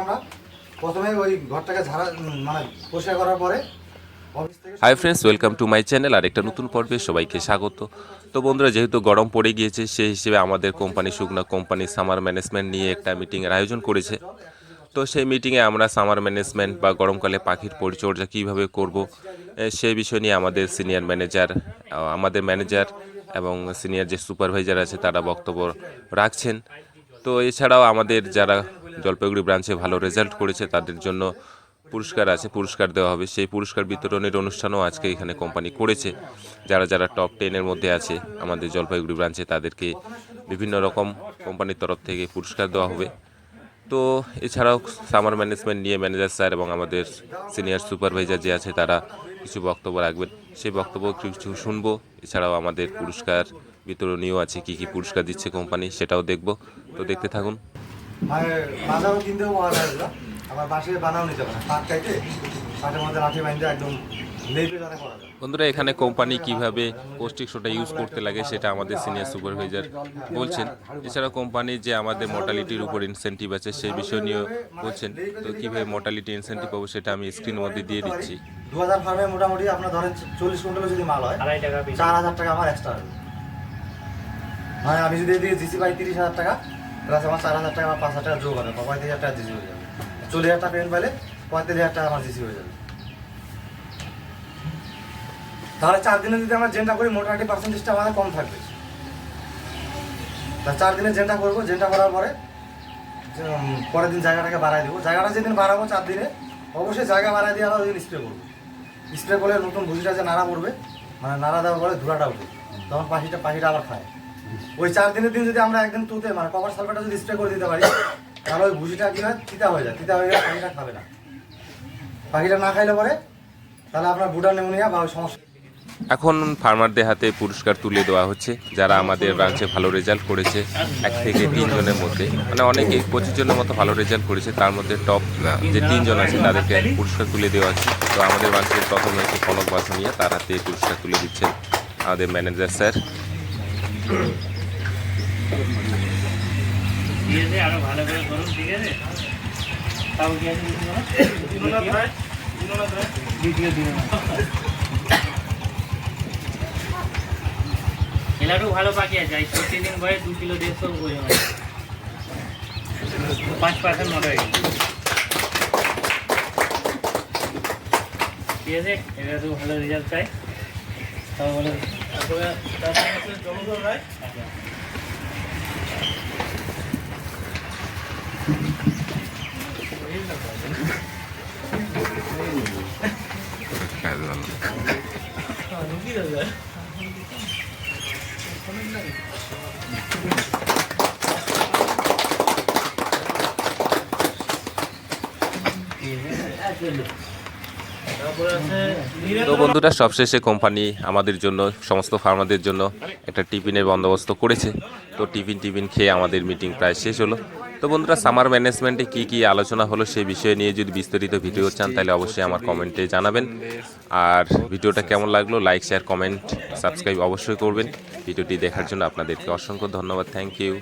আমরা প্রথমে ওই ঘরটাকে ঝাড়া মানে পরিষ্কার করার পরে hi friends welcome to my channel আর একটা নতুন পর্বে সবাইকে স্বাগত। তো বন্ধুরা যেহেতু গরম পড়ে গিয়েছে সেই হিসেবে আমাদের কোম্পানি শুকনা কোম্পানি সামার ম্যানেজমেন্ট নিয়ে একটা মিটিংয়ের আয়োজন করেছে। তো সেই মিটিংয়ে আমরা সামার ম্যানেজমেন্ট বা গরমকালে পাখির পরিচর্যা কীভাবে করব সেই বিষয় নিয়ে আমাদের সিনিয়র ম্যানেজার আমাদের ম্যানেজার এবং সিনিয়র যে সুপারভাইজার আছে তারা বক্তব্য রাখছেন। তো এছাড়াও আমাদের যারা জলপাইগুড়ি ব্রাঞ্চে ভালো রেজাল্ট করেছে, তাদের জন্য পুরস্কার আছে, পুরস্কার দেওয়া হবে। সেই পুরস্কার বিতরণের অনুষ্ঠানও আজকে এখানে কোম্পানি করেছে। যারা যারা টপ টেনের মধ্যে আছে আমাদের জলপাইগুড়ি ব্রাঞ্চে, তাদেরকে বিভিন্ন রকম কোম্পানির তরফ থেকে পুরস্কার দেওয়া হবে। তো এছাড়াও সামার ম্যানেজমেন্ট নিয়ে ম্যানেজার স্যার এবং আমাদের সিনিয়র সুপারভাইজার যে আছে, তারা কিছু বক্তব্য রাখবেন। সেই বক্তব্য কিছু শুনব। এছাড়াও আমাদের পুরস্কার বিতরণীয় আছে, কি কি পুরস্কার দিচ্ছে কোম্পানি সেটাও দেখব। তো দেখতে থাকুন। আমার বাজারও কিনতেও পাওয়া যায় এগুলো আবার বাসে বানাও নিতে পারে পাট কাইতে পাটের মধ্যে লাঠি বাইন্দে একদম বন্ধুরা এখানে কোম্পানি কীভাবে পৌষ্টিক সোডা ইউজ করতে লাগে সেটা আমাদের সিনিয়র সুপারভাইজার বলছেন। এছাড়া কোম্পানির যে আমাদের মোটালিটির উপর ইনসেন্টিভ আছে সেই বিষয় নিয়েও বলছেন। তো কীভাবে মোটালিটি ইনসেন্টিভ পাবো সেটা আমি স্ক্রিনের মধ্যে দিয়ে দিচ্ছি। দু হাজার ফার্মে মোটামুটি আপনার ধরেন চল্লিশ কুইন্টাল যদি মাল হয় চার হাজার টাকা আমার এক্সট্রা হবে। মানে আমি যদি এদিকে জিসি পাই তিরিশ হাজার টাকা প্লাস আমার চার হাজার টাকা আমার পাঁচ হাজার টাকা যোগ হবে পঁয়ত্রিশ হাজার টাকা জিসি হয়ে যাবে। চল্লিশ হাজার টাকা পেমেন্ট পাইলে পঁয়ত্রিশ হাজার টাকা আমার জিসি হয়ে যাবে। তাহলে চার দিনে যদি আমরা জেনটা করি মোটামুটি পার্সেন্টেজটা আমাদের কম থাকবে। তা চার দিনে জেনটা করব জেনটা করার পরে পরের দিন জায়গাটাকে বাড়াই দেবো। জায়গাটা যেদিন বাড়াবো চার দিনে, অবশ্যই জায়গা বাড়াই দিয়ে আবার ওই দিন স্প্রে করব। স্প্রে করলে নতুন ভুজিটা যে নাড়া পড়বে মানে নাড়া দেওয়ার পরে ধুলাটা উঠবে। তখন পাখিটা পাখিটা আবার খায়। ওই চার দিনের দিন যদি আমরা একদিন তুতে মানে কভার সালফেটটা যদি স্প্রে করে দিতে পারি, তাহলে ওই ভুজিটা কি হয়? তিতা হয়ে যায়। তিতা হয়ে গেলে পাখিটা খাবে না। পাখিটা না খাইলে পরে, তাহলে আপনার বুডা নেমোনিয়া বা ওই সমস্যা এখন ফার্মারদের হাতে পুরস্কার তুলে দেওয়া হচ্ছে যারা আমাদের ব্রাঞ্চে ভালো রেজাল্ট করেছে এক থেকে তিনজনের মধ্যে। মানে অনেকে পঁচিশ জনের মতো ভালো রেজাল্ট করেছে তার মধ্যে টপ যে তিনজন আছে তাদেরকে পুরস্কার তুলে দেওয়া হচ্ছে। তো আমাদের ব্রাঞ্চের প্রথমে হচ্ছে কনক বাসনিয়া তার হাতে পুরস্কার তুলে দিচ্ছেন আমাদের ম্যানেজার স্যার। আরও ভালো করে করুন ঠিক আছে? তাও কি আছে এলাটু ভালো পাখি আছে এই প্রতিদিন বয়ে দু কিলো দেড়শো ওজন। পাঁচ পার্সেন্ট মতো হয়ে ঠিক আছে এটা তো ভালো রেজাল্ট চাই তাও বলে। আচ্ছা। তারপরে আছে তো বন্ধুরা, সবশেষে কোম্পানি আমাদের জন্য, সমস্ত ফার্মাদের জন্য একটা টিফিনের বন্দোবস্ত করেছে। তো টিফিন টিফিন খেয়ে আমাদের মিটিং প্রায় শেষ হলো। তো বন্ধুরা সামার ম্যানেজমেন্টে কি কি আলোচনা হলো সেই বিষয়ে নিয়ে যদি বিস্তারিত ভিডিও চান, তাহলে অবশ্যই আমার কমেন্টে জানাবেন। আর ভিডিওটা কেমন লাগল লাইক শেয়ার কমেন্ট সাবস্ক্রাইব অবশ্যই করবেন। ভিডিওটি দেখার জন্য আপনাদেরকে অসংখ্য ধন্যবাদ। Thank you